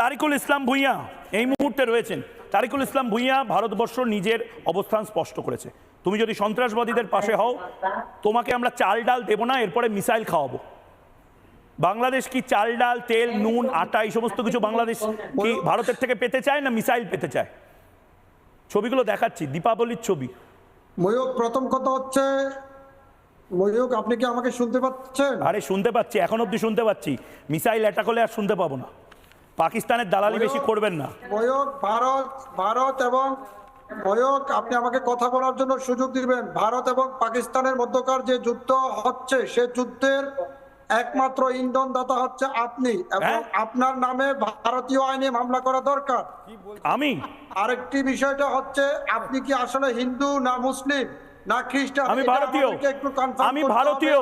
তারিকুল ইসলাম ভুঁইয়া এই মুহূর্তে রয়েছেন। তারিকুল ইসলাম ভুঁইয়া ভারতবর্ষ নিজের অবস্থান স্পষ্ট করেছে। তুমি যদি সন্ত্রাসবাদীদের পাশে হও তোমাকে আমরা চাল ডাল দেবো না এরপরে মিসাইল খাওয়াবো। বাংলাদেশ কি চাল ডাল তেল নুন আটা এই সমস্ত কিছু বাংলাদেশ কি ভারতের থেকে পেতে চায় না মিসাইল পেতে চায়? ছবিগুলো দেখাচ্ছি দীপাবলির ছবি। ময়ূক প্রথম কথা হচ্ছে ময়ূক আপনি কি আমাকে শুনতে পাচ্ছেন? আরে শুনতে পাচ্ছি এখন অব্দি শুনতে পাচ্ছি। মিসাইল অ্যাটাক হলে আর শুনতে পাবো না। পাকিস্তানের দালালি বেশি করবেন না ময়ূক ভারত ভারত এবং ময়ূক আপনি আমাকে কথা বলার জন্য সুযোগ দিবেন ভারত এবং পাকিস্তানের মধ্যকার যে যুদ্ধ হচ্ছে সে যুদ্ধের একমাত্র ইন্ধন দাতা হচ্ছে আপনি এবং হ্যাঁ? আপনার নামে ভারতীয় আইনে মামলা করা দরকার আমি আরেকটি বিষয়টা হচ্ছে আপনি কি আসলে হিন্দু না মুসলিম না খ্রিস্টান আমি ভারতীয়। আমি ভারতীয়।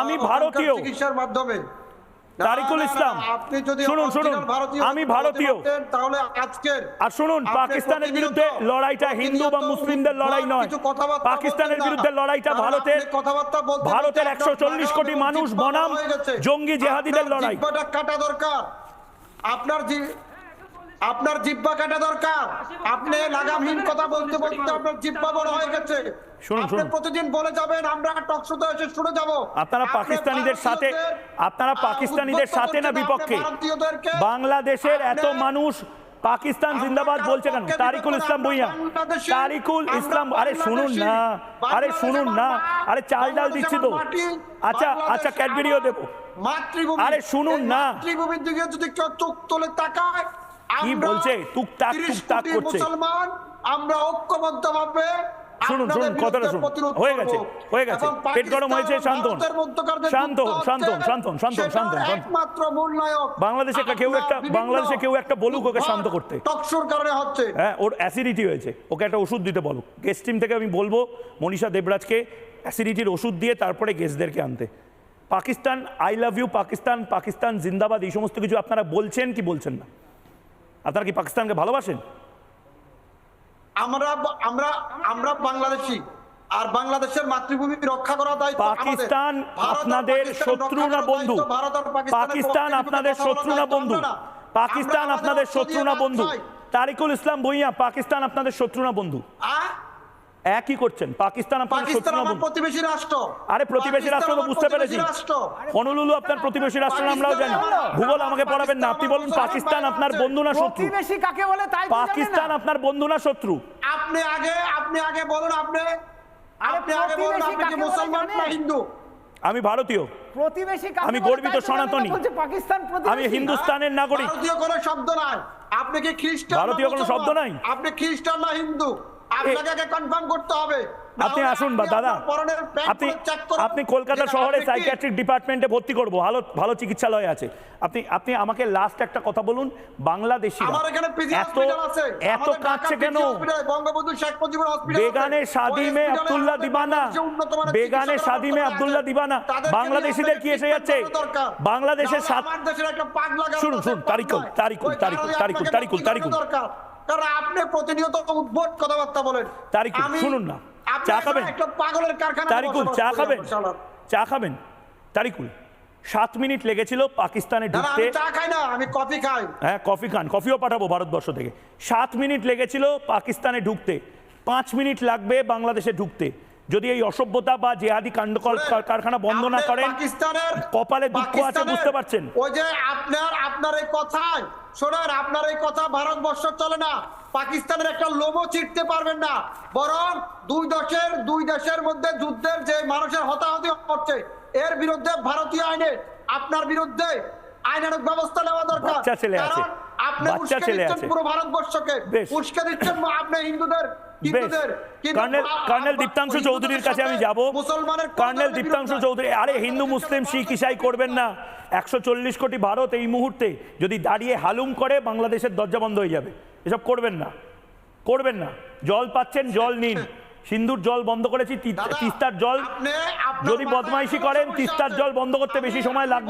আমি ভারতীয়। চিকিৎসার মাধ্যমে তারিকুল ইসলাম। আপনি যদি শুনুন, শুনুন, ভারতীয় আমি ভারতীয়। তাহলে আজকের আর শুনুন পাকিস্তানের বিরুদ্ধে লড়াইটা হিন্দু বা মুসলিমদের লড়াই নয় পাকিস্তানের বিরুদ্ধে লড়াইটা ভারতের কথাবার্তা ভারতের একশো চল্লিশ কোটি মানুষ বনাম। জঙ্গি জেহাদিদের লড়াই কাটা দরকার আপনার আপনার জিব্বা কাটা দরকার। আপনি লাগামহীন কথা বলতে বলতে আপনার জিব্বা বড় হয়ে গেছে। শুনুন। প্রতিদিন বলে যাবেন আমরা টকশোতে এসে শুনে যাব। আপনারা পাকিস্তানিদের সাথে আপনারা পাকিস্তানিদের সাথে না বিপক্ষে? বাংলাদেশের এত মানুষ পাকিস্তান জিন্দাবাদ বলছে কেন? তারিকুল ইসলাম বাংলাদেশী, তারিকুল ইসলাম আরে শুনুন না। আরে শুনুন না। আরে চাল ডাল দিচ্ছি তো। আচ্ছা আচ্ছা ক্যাডবেরিও দেবো। মাতৃভূমি। আরে শুনুন না। মাতৃভূমির দিকে যদি কেউ চোখ তোলে তাকায় কি বলছে? টুকটাক, টুকটাক করছে। মুসলমান আমরা শুনুন শুনুন কথাটা শুনুন। হয়ে গেছে হয়ে গেছে। পেট গরম হয়েছে শান্ত হন। শান্ত হন শান্ত হন শান্ত হন শান্ত শান্ত হন শান্ত হন। বাংলাদেশে কেউ একটা বাংলাদেশে কেউ একটা বলুক ওকে শান্ত করতে। টকশোর কারণে হচ্ছে। হ্যাঁ ওর অ্যাসিডিটি হয়েছে। ওকে একটা ওষুধ দিতে বলো গেস্ট টিম থেকে আমি বলব মনীষা দেবরাজকে অ্যাসিডিটির ওষুধ দিয়ে তারপরে গেস্টদেরকে আনতে। Pakistan I love you Pakistan Pakistan জিন্দাবাদ এই সমস্ত কিছু আপনারা বলছেন কি বলছেন না? আপনারা কি পাকিস্তানকে ভালোবাসেন? আমরা আমরা আমরা বাংলাদেশি আর বাংলাদেশের মাতৃভূমি রক্ষা করা দায়িত্ব পাকিস্তান আপনাদের শত্রু না বন্ধু। পাকিস্তান আপনাদের শত্রু না বন্ধু। পাকিস্তান আপনাদের শত্রু না বন্ধু। তারিকুল ইসলাম ভুইয়া পাকিস্তান আপনাদের শত্রু না বন্ধু? একই করছেন। পাকিস্তান পাকিস্তান না আমার প্রতিবেশী রাষ্ট্র। আরে প্রতিবেশী রাষ্ট্র তো বুঝতে পেরেছি। হনুলুলু আপনার প্রতিবেশী রাষ্ট্র আমরাও জানি ভূগোল আমাকে পড়াবেন না। আপনি বলুন পাকিস্তান আপনার বন্ধু না শত্রু? প্রতিবেশী কাকে বলে তাই। পাকিস্তান আপনার বন্ধু না শত্রু? আপনি আগে আপনি আগে বলুন আপনি আপনি আগে বলুন আপনি কি মুসলমান না হিন্দু? আমি ভারতীয়। প্রতিবেশী আমি গর্বিত সনাতনী। পাকিস্তান আমি হিন্দুস্তানের নাগরিক। ভারতীয় কোনো শব্দ নাই। আপনি কি খ্রিস্টান ভারতীয় কোনো শব্দ নাই? আপনি খ্রিস্টান না হিন্দু? আপনাকে আগে কনফার্ম করতে হবে। আপনি আসুন বা দাদা। আপনি আপনি কলকাতা শহরে সাইকিয়াট্রিক ডিপার্টমেন্টে ভর্তি করব। ভালো ভালো চিকিৎসালয় আছে। আপনি আপনি আমাকে লাস্ট একটা কথা বলুন। বাংলাদেশি আমার এখানে পিজি হসপিটাল আছে। এত কাঁদছে কেন? বঙ্গবন্ধু শেখ মুজিবুর হসপিটাল বেগানে শাদি মে আব্দুল্লাহ দিবানা। বেগানে শাদি মে আব্দুল্লাহ দিবানা। বাংলাদেশিদের কি এসে যাচ্ছে। বাংলাদেশের সাত শুনুন, শুনুন, তারিকুল। তারিকুল, তারিকুল, তারিকুল, তারিকুল, তারিকুল। কারণ আপনি প্রতিনিয়ত উদ্ভট কথাবার্তা বলেন। তারিকুল, শুনুন না। চা খাবেন? একটা পাগলের কারখানা তারিকুল চা খাবেন? চা খাবেন? তারিকুল সাত মিনিট লেগেছিল পাকিস্তানে ঢুকতে। চা খাই না আমি কফি খাই। হ্যাঁ কফি খান কফিও পাঠাবো ভারতবর্ষ থেকে। সাত মিনিট লেগেছিল পাকিস্তানে ঢুকতে। পাঁচ মিনিট লাগবে বাংলাদেশে ঢুকতে। যদি এই অসভ্যতা বা জেহাদি কাণ্ড কারখানা বন্ধ না করেন পাকিস্তানের কপালে দুঃখ আছে বুঝতে পারছেন? ওই যে আপনার আপনার এই কথায় শোনেন আপনার এই কথা ভারতবর্ষ চলে না। পাকিস্তানের একটা লোমও চিটতে পারবেন না। বরং দুই দেশের দুই দেশের মধ্যে যুদ্ধের যে মানুষের হতাহতি হচ্ছে এর বিরুদ্ধে ভারতীয় আইনে আপনার বিরুদ্ধে আইনানুক ব্যবস্থা নেওয়া দরকার। কারণ আপনি বাচ্চা ছেলে আছে। পুরো ভারতবর্ষকে। উস্কে দিচ্ছেন আপনি হিন্দুদের বেশ। হিন্দুদের। কিন্তু কর্নেল আ- কর্নেল আ- দীপ্তাংশু চৌধুরীর কাছে আমি যাব। কর্নেল দীপ্তাংশু চৌধুরী আরে হিন্দু মুসলিম শিখ ইসাই করবেন না। একশো চল্লিশ কোটি ভারত এই মুহূর্তে যদি দাঁড়িয়ে হালুম করে বাংলাদেশের দরজা বন্ধ হয়ে যাবে। এসব করবেন না। করবেন না। জল পাচ্ছেন জল নিন। সিন্ধুর জল বন্ধ করেছি তিস্তার জল যদি বদমাইশি করেন তিস্তার জল বন্ধ করতে বেশি সময় লাগবে